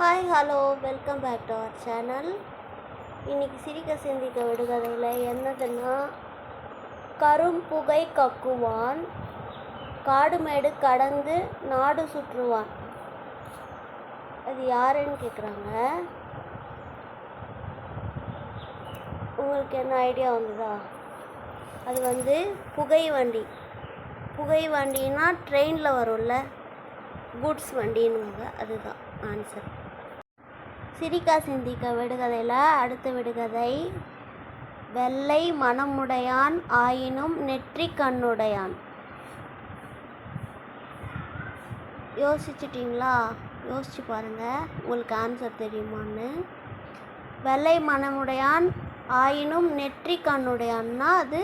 Hi hello welcome back to our channel இன்றைக்கி சிரிக்க சிந்திக்க விடுகதையில் என்னதுன்னா கரும்புகை கக்குவான் காடுமேடு கடந்து நாடு சுற்றுவான். அது யாருன்னு கேட்குறாங்க உங்களுக்கு என்ன ஐடியா வந்ததா? அது வந்து புகை வண்டி. புகை வண்டின்னா ட்ரெயினில் வரும்ல? குட்ஸ் வண்டின்னுவாங்க அதுதான் ஆன்சர் சிரிக்கா சிந்திக்க விடுகதையில் அடுத்த விடுகதை. வெள்ளை மனமுடையான் ஆயினும் நெற்றி கண்ணுடையான். யோசிச்சிட்டிங்களா? யோசிச்சு பாருங்கள் உங்களுக்கு ஆன்சர் தெரியுமான்னு. வெள்ளை மனமுடையான் ஆயினும் நெற்றி கண்ணுடையான்னா அது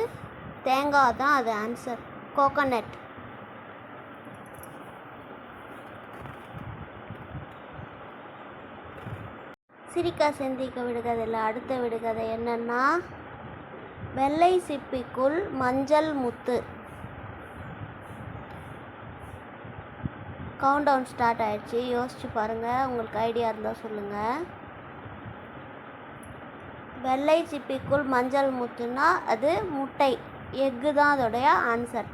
தேங்காய் தான் அது ஆன்சர் கோகனட் சிரிக்கா சிந்திக்க விடுகதையில் அடுத்த விடுகதை என்னன்னா வெள்ளை சிப்பிக்குள் மஞ்சள் முத்து. கவுண்ட் டவுன் ஸ்டார்ட் ஆயிடுச்சு. யோசிச்சு பாருங்கள் உங்களுக்கு ஐடியா இருந்தால் சொல்லுங்கள் வெள்ளை சிப்பிக்குள் மஞ்சள் முத்துன்னா அது முட்டை. எக்கு தான் அதோடைய ஆன்சர்